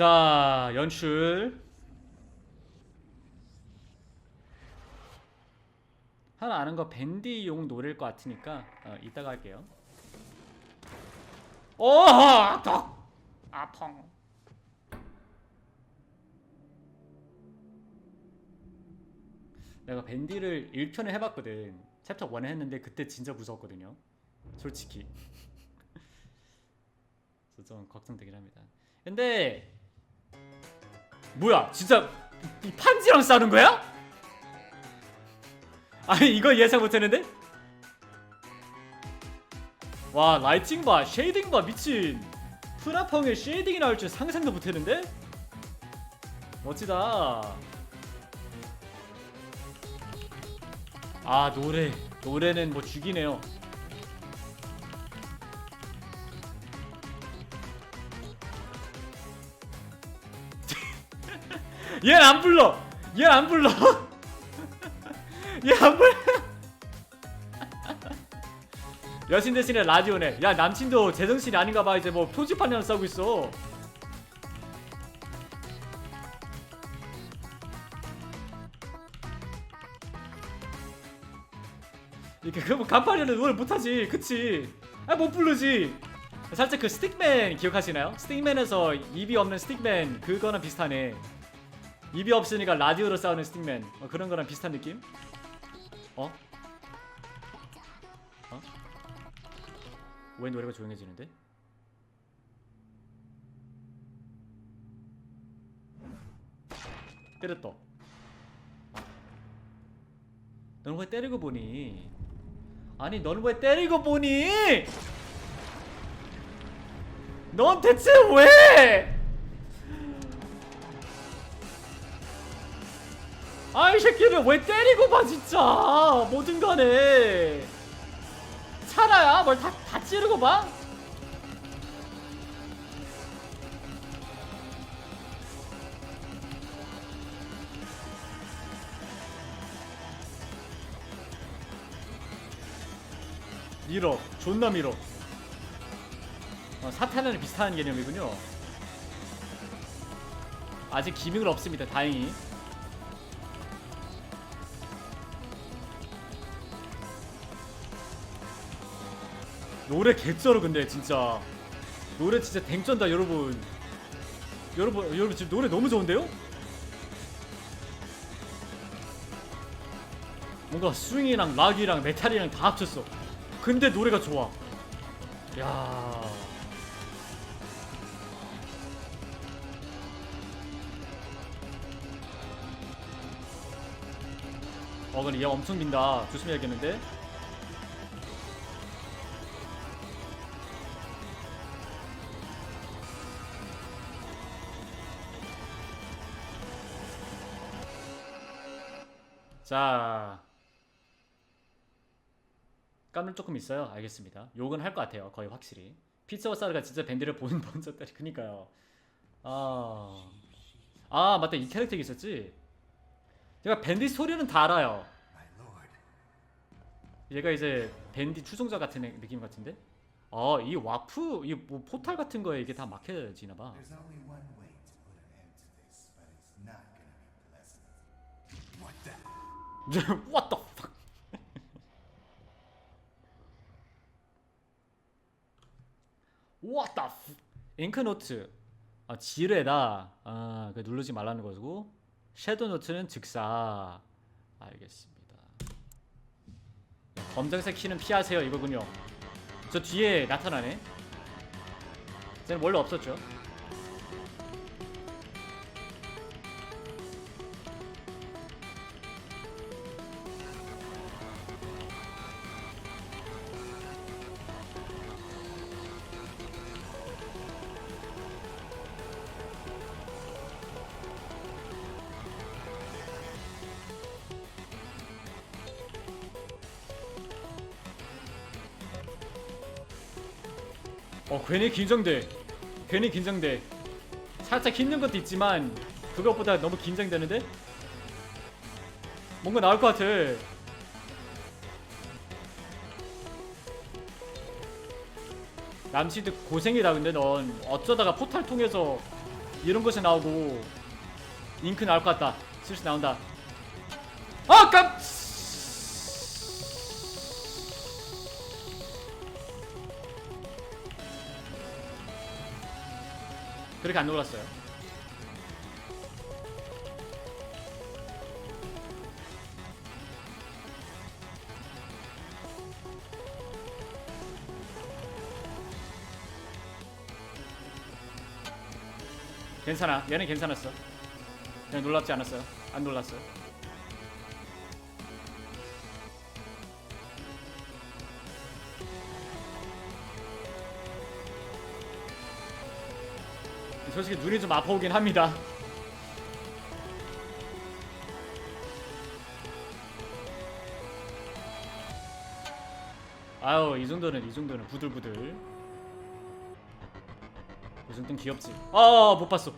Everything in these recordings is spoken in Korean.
자 연출 하나 아는 거 밴디용 노래일 것 같으니까 어, 이따가 할게요. 오, 아파, 아펑. 내가 밴디를 1편을 해봤거든. 챕터 1에 했는데 그때 진짜 무서웠거든요. 솔직히. 좀 걱정되긴 합니다. 근데 뭐야? 진짜 이 판지랑 싸우는 거야? 아니 이거 예상 못했는데? 와 라이팅 봐, 쉐이딩 봐 미친. 프라펑에 쉐이딩이 나올 줄 상상도 못했는데? 멋지다. 아 노래 노래는 뭐 죽이네요. 얘는 안 불러. 얘는 안 불러. 얘 안 불러. 여신 대신에 라디오네. 야 남친도 제정신이 아닌가 봐. 이제 뭐 표지판이랑 싸우고 있어. 이렇게 그뭐 간판이는 노래 못하지, 그치? 아못 부르지. 살짝 그 스틱맨 기억하시나요? 스틱맨에서 입이 없는 스틱맨 그거랑 비슷하네. 입이 없으니까 라디오로 싸우는 스틱맨 어, 그런 거랑 비슷한 느낌? 어? 어? 왜 노래가 조용해지는데? 때렸다. 너는 왜 때리고 보니? 아니 너는 왜 때리고 보니? 넌 대체 왜? 아이 새끼를 왜 때리고 봐 진짜. 뭐든 간에. 차라야? 뭘 다 다 찌르고 봐? 밀어 존나 밀어 어, 사탄은 비슷한 개념이군요. 아직 기믹은 없습니다. 다행히 노래 개쩔어 근데 진짜. 노래 진짜 댕쩐다 여러분. 여러분 여러분 지금 노래 너무 좋은데요? 뭔가 스윙이랑 락이랑 메탈이랑 다 합쳤어. 근데 노래가 좋아. 야. 어 근데 얘 엄청 민다. 조심해야겠는데 자 깜을 조금 있어요. 알겠습니다. 욕은 할 것 같아요. 거의 확실히. 피츠와 사르가 진짜 밴드를 본 먼저 때리 그니까요. 아, 아 맞다 이 캐릭터 있었지. 제가 밴디 소리는 다 알아요. 얘가 이제 밴디 추종자 같은 애- 느낌 같은데. 아, 이 와프, 이 뭐 포탈 같은 거에 이게 다 막혀지나 봐. What the fuck? What the f... 잉크노트. 아 지뢰다. 아 그 누르지 말라는 거고. 섀도우 노트는 즉사. 알겠습니다. 검정색 키는 피하세요 이거군요. 저 뒤에 나타나네. 쟤는 원래 없었죠 괜히 긴장돼. 괜히 긴장돼. 살짝 힘든 것도 있지만 그것보다 너무 긴장되는데? 뭔가 나올 것 같아. 남친도 고생이다 근데 넌. 어쩌다가 포탈 통해서 이런 것이 나오고 잉크 나올 것 같다. 슬슬 나온다. 아 깜! 그렇게 안 놀랐어요. 괜찮아. 얘는 괜찮았어. 그냥 놀랍지 않았어요. 안 놀랐어요 솔직히 눈이 좀 아파오긴 합니다. 아유 이 정도는 이 정도는. 부들부들. 이 정도는 귀엽지? 아 못 봤어.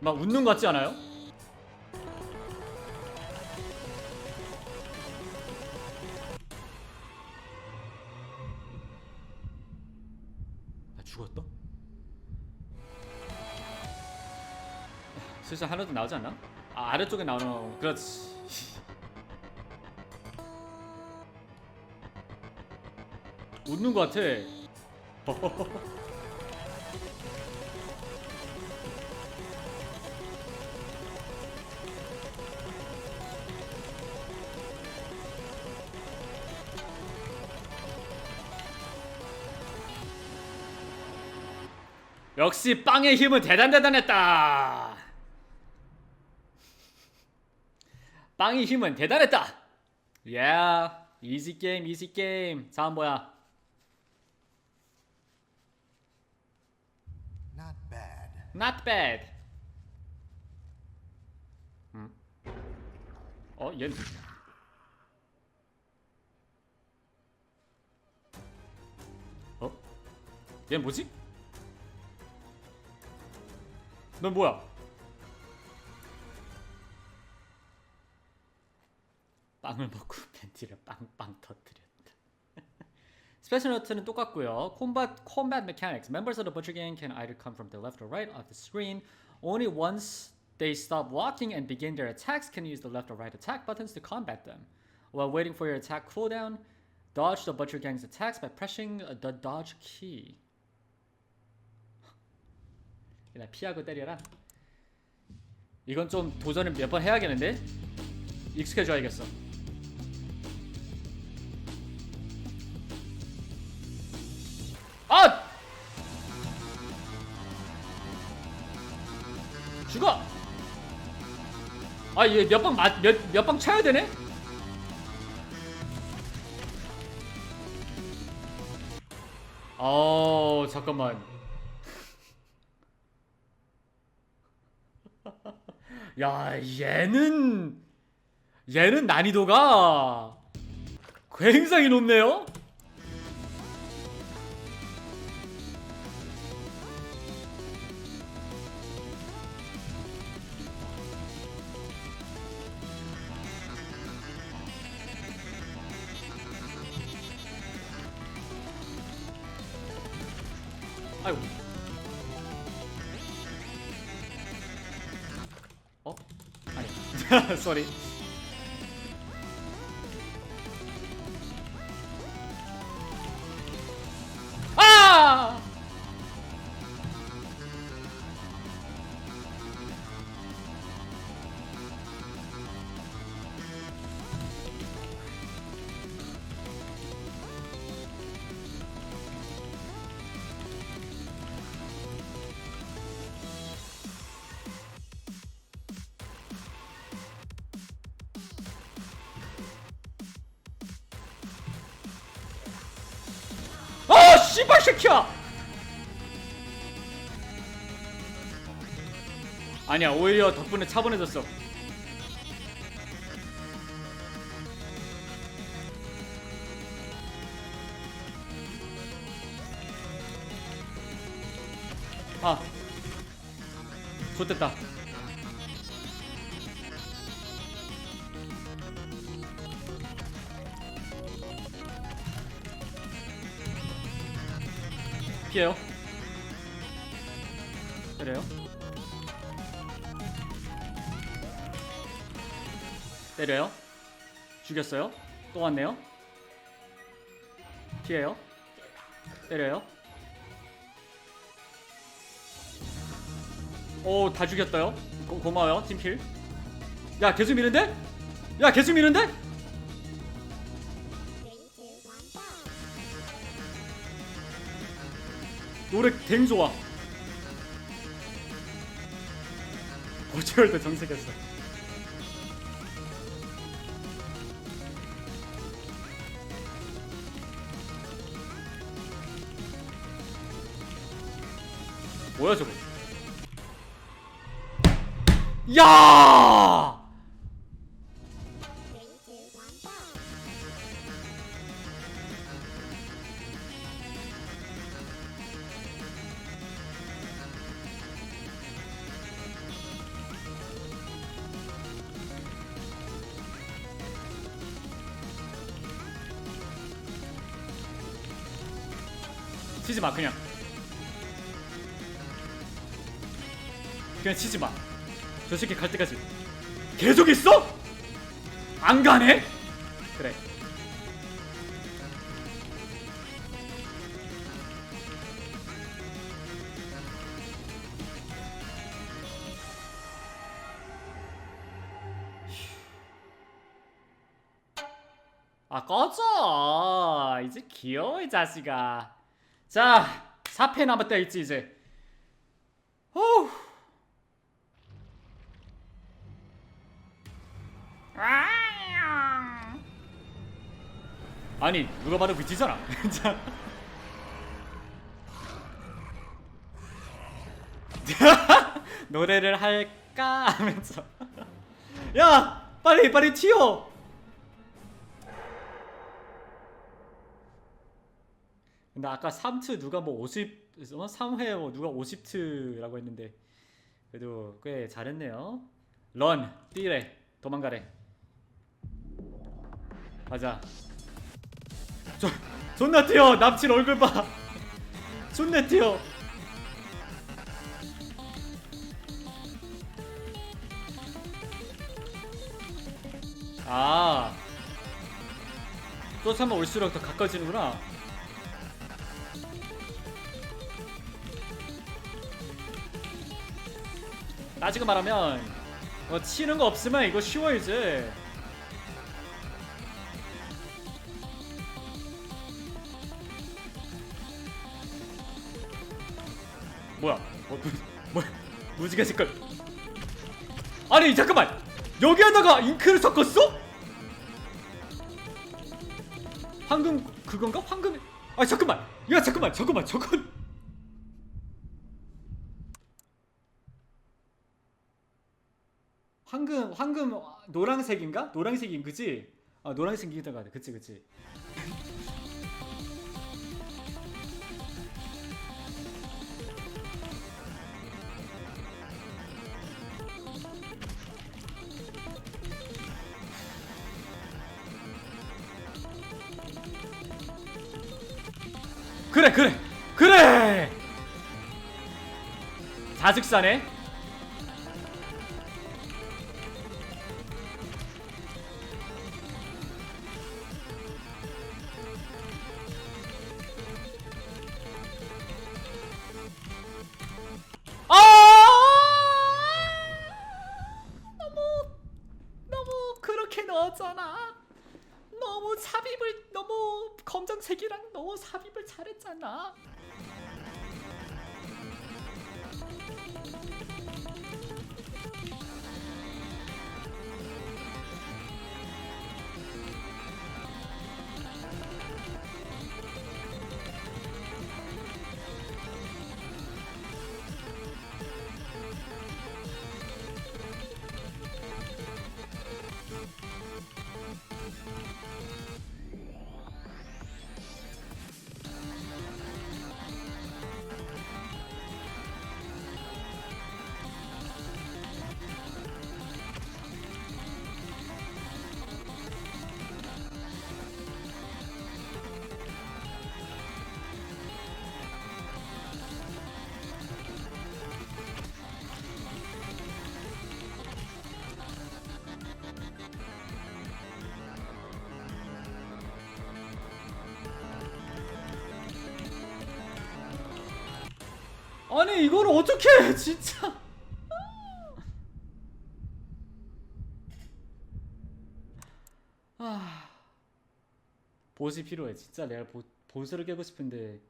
막 웃는 것 같지 않아요? 슬슬 하나도 나오지 않나? 아 아래쪽에 나오는 그렇지 웃는 것 같아 역시 빵의 힘은 대단대단했다. 빵의 힘은 대단했다. Yeah, easy game, easy game. 다음 뭐야? Not bad. Not bad. 음. 어, 얘. 어? 얘 뭐지? 넌 뭐야? 빵을 먹고 팬티를 빵빵 터뜨렸다. 스페셜 노트는 똑같고요. Combat combat mechanics. Members of the butcher gang can either come from the left or right of the screen. Only once they stop walking and begin their attacks can use the left or right attack buttons to combat them. While waiting for your attack cooldown, dodge the butcher gang's attacks by pressing the dodge key. 나 피하고 때려라. 이건 좀 도전을 몇 번 해야겠는데? 익숙해져야겠어. 죽어! 아, 얘 몇 방 맞, 몇, 몇방 차야 되네? 어, 잠깐만. 야, 얘는 얘는 난이도가 굉장히 높네요. 아 씨발 새끼야! 아니야, 오히려 덕분에 차분해졌어. 아, 좋됐다. 피해요. 때려요. 때려요. 죽였어요. 또 왔네요. 피해요. 때려요. 오, 다 죽였어요. 고, 고마워요, 팀킬. 야, 계속 미는데? 야, 계속 미는데? 노래 댕 좋아. 때 정색했어. 뭐야 저거? 야! 치지 마 그냥. 그냥 치지 마. 저 새끼 갈 때까지 계속 있어? 안 가네? 그래. 아 꺼져 이제 귀여워 이 자식아 자 4패 남았다 있지 이제. 어우. 아니 누가 봐도 위치잖아. 자. 노래를 할까 하면서. 야 빨리 빨리 튀어 근데 아까 3트 누가 뭐 50, 어? 3회 뭐 누가 50트라고 했는데 그래도 꽤 잘했네요. 런, 뛰래, 도망가래. 가자. 저, 존나 뛰어. 남친 얼굴 봐. 존나 뛰어. 아. 또 한번 올수록 더 가까워지는구나. 따지고 말하면 뭐 치는 거 없으면 이거 쉬워 이제 뭐야? 뭐, 무, 뭐 무지개 색깔. 아니 잠깐만! 여기에다가 잉크를 섞었어? 황금 그건가? 황금 아 잠깐만! 야 잠깐만! 잠깐만! 저건 황금 황금 노란색인가? 노란색인 그지? 아 노란색이던 것 같아. 그치 그치. 그래 그래 그래. 자직사네. 아니 이거를 어떻게 해 진짜. 아. 보스 필요해. 진짜 내가 보, 보스를 깨고 싶은데.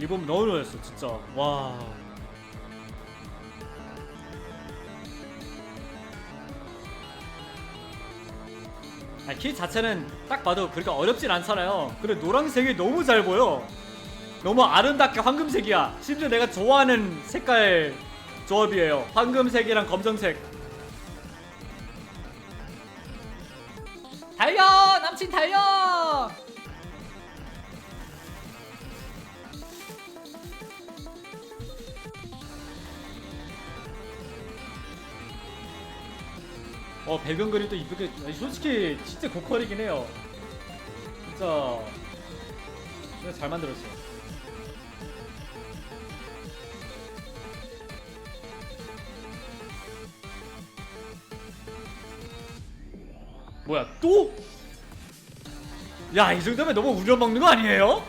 이번 놀랐어 진짜. 와 아, 키 자체는 딱 봐도 그렇게 어렵진 않잖아요. 근데 노란색이 너무 잘 보여. 너무 아름답게 황금색이야. 심지어 내가 좋아하는 색깔 조합이에요. 황금색이랑 검정색. 달려! 남친 달려! 어 배경 그림도 이쁘게 솔직히 진짜 고퀄이긴 해요 진짜 진짜 잘 만들었어 뭐야 또? 야 이 정도면 너무 우려먹는 거 아니에요?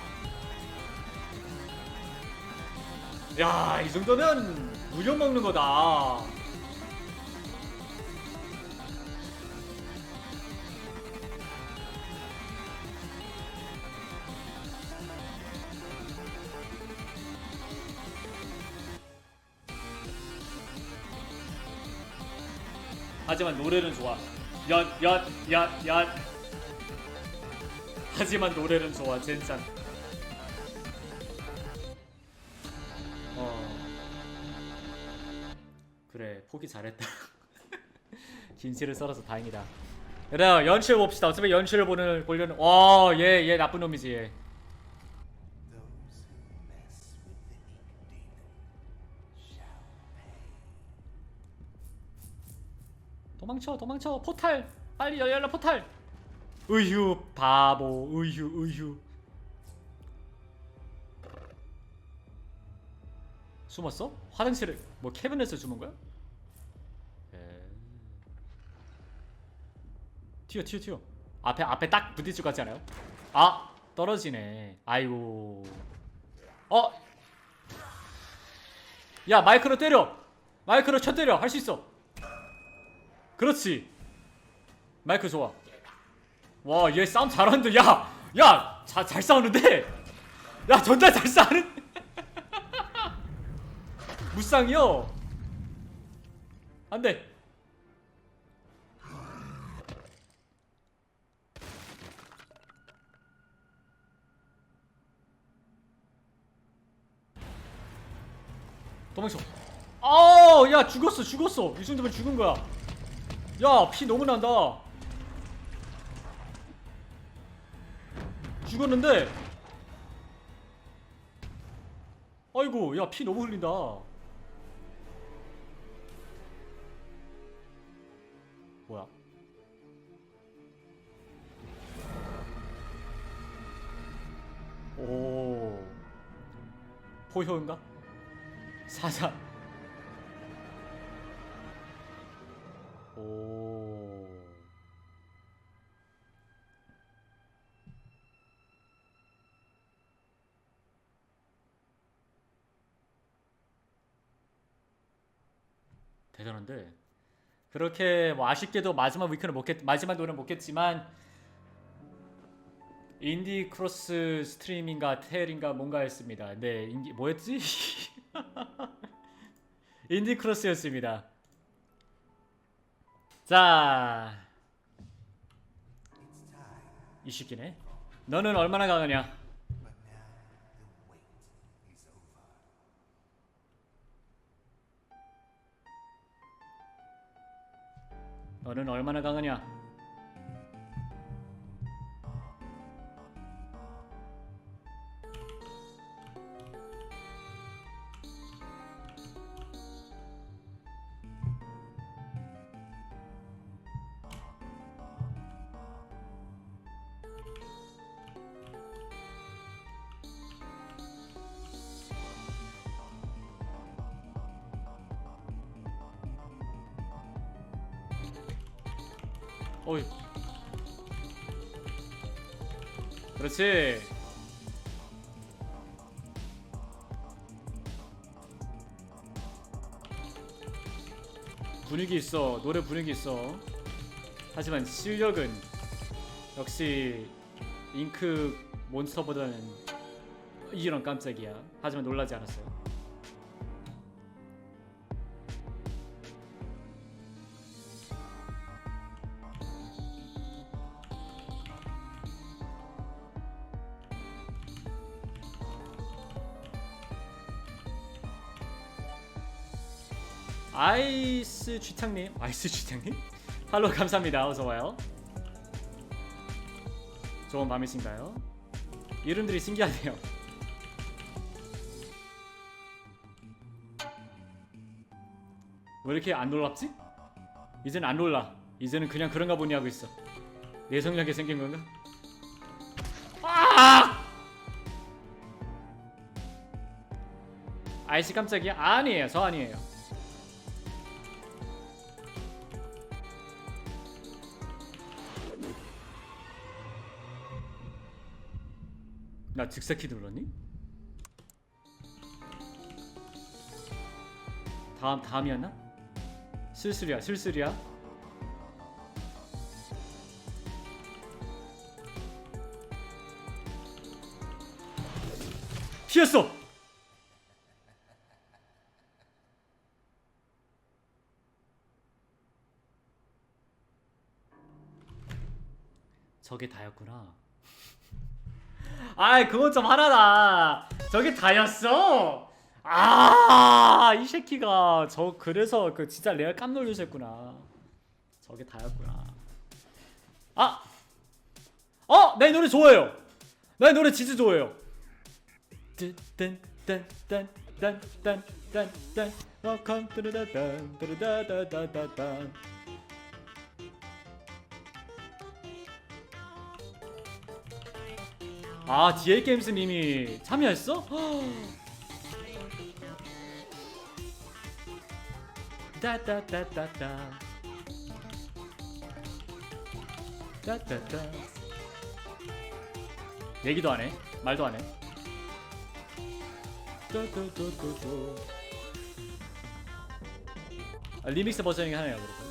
야 이 정도면 우려먹는 거다 하지만 노래는 좋아. 엿, 엿, 엿, 엿. 하지만 노래는 좋아, 젠장. 어. 그래, 포기 잘했다. 김치를 썰어서 다행이다. 그래요, 연출 봅시다. 어차피 연출을 보는 보려는. 와, 얘, 얘 나쁜 놈이지. 얘. 도망쳐, 도망쳐. 포탈, 빨리 열- 열라 포탈. 으휴, 바보. 으휴, 으휴. 숨었어? 화장실에 뭐 캐비넷에 숨은 거야? 에... 튀어 튀어 튀어 앞에 앞에 딱 부딪힐 것 같지 않아요? 아 떨어지네 아이고 어? 야 마이크로 때려 마이크로 쳐 때려 할 수 있어 그렇지. 마이크 좋아. 와 얘 싸움 잘하는데 야야잘 싸우는데? 야 전달 잘 싸우는? 무쌍이요? 안돼. 도망쳐. 아야 죽었어 죽었어. 이 정도면 죽은 거야 야 피 너무 난다. 죽었는데. 아이고 야 피 너무 흘린다. 뭐야? 오. 포효인가? 사자 오 대단한데 그렇게 뭐 아쉽게도 마지막 위크는 못겠 마지막 노래는 못겠지만 인디 크로스 스트리밍과 테일인가 뭔가 했습니다. 네, 인디 뭐였지? 인디 크로스였습니다. 자, 이 새끼네. 너는 얼마나 강하냐? 너는 얼마나 강하냐? 어이. 그렇지. 분위기 있어. 노래 분위기 있어. 하지만 실력은 역시 잉크 몬스터보다는 이런 깜짝이야. 하지만 놀라지 않았어요. 아이스 쥐탕님, 아이스 쥐탕님, 팔로우 감사합니다. 어서 와요. 좋은 밤이신가요? 이름들이 신기하네요. 왜 이렇게 안 놀랍지? 이제는 안 놀라. 이제는 그냥 그런가 보니 하고 있어. 내성력이 생긴 건가? 아! 아이씨 깜짝이야? 아니에요. 저 아니에요. 나 즉사키 눌렀니? 다음 다음이었나? 슬슬이야 슬슬이야 피했어 저게 다였구나 아이 그건 좀 하나다 저게 다였어 아이 새끼가 저 그래서 그 진짜 내가 깜놀르셨구나 저게 다였구나 아! 어! 내 노래 좋아해요 내 노래 진짜 좋아해요 딴딴딴딴딴딴딴 워컴 뚜르다단 뚜르다다다 아 DA 게임스님이 참여했어? 따따따따따 따따따 얘기도 안 해 말도 안 해. 아, 리믹스 버전이 하네요 그래서.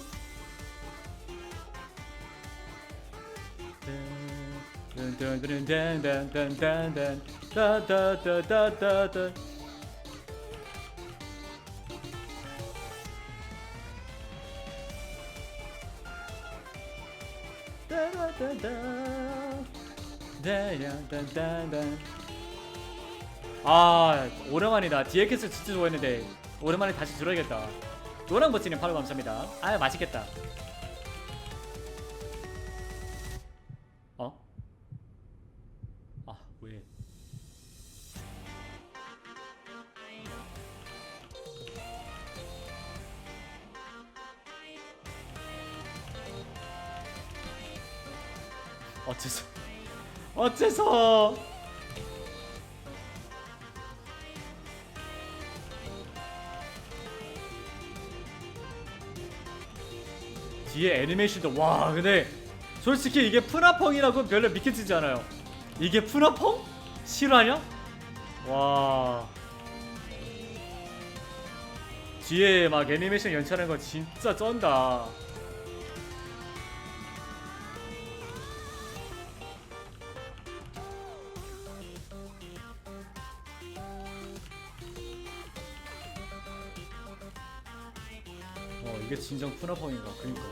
아 오랜만이다. 디에케스 진짜 좋아했는데 오랜만에 다시 들어야겠다. 노랑 버티님 팔로 감사합니다. 아 맛있겠다 애니메이션도 와 근데 솔직히 이게 푸나펑이라고 별로 믿겨지지 않아요. 이게 푸나펑? 실화냐? 와. 뒤에 막 애니메이션 연출하는 거 진짜 쩐다. 어 이게 진정 푸나펑인가? 그니까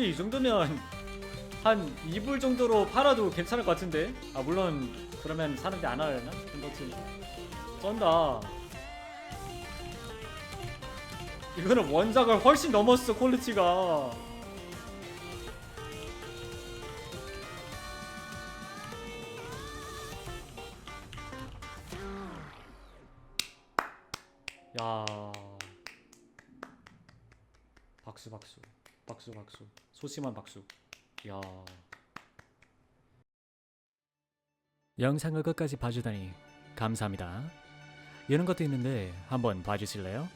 솔직히 이 정도면 한 2불 정도로 팔아도 괜찮을 것 같은데? 아 물론 그러면 사는데 안 하려나? 근데 쩐다. 이거는 원작을 훨씬 넘었어 퀄리티가. 야. 박수 박수. 박수 박수 소심한 박수. 야. 영상을 끝까지 봐주다니 감사합니다. 이런 것도 있는데 한번 봐주실래요?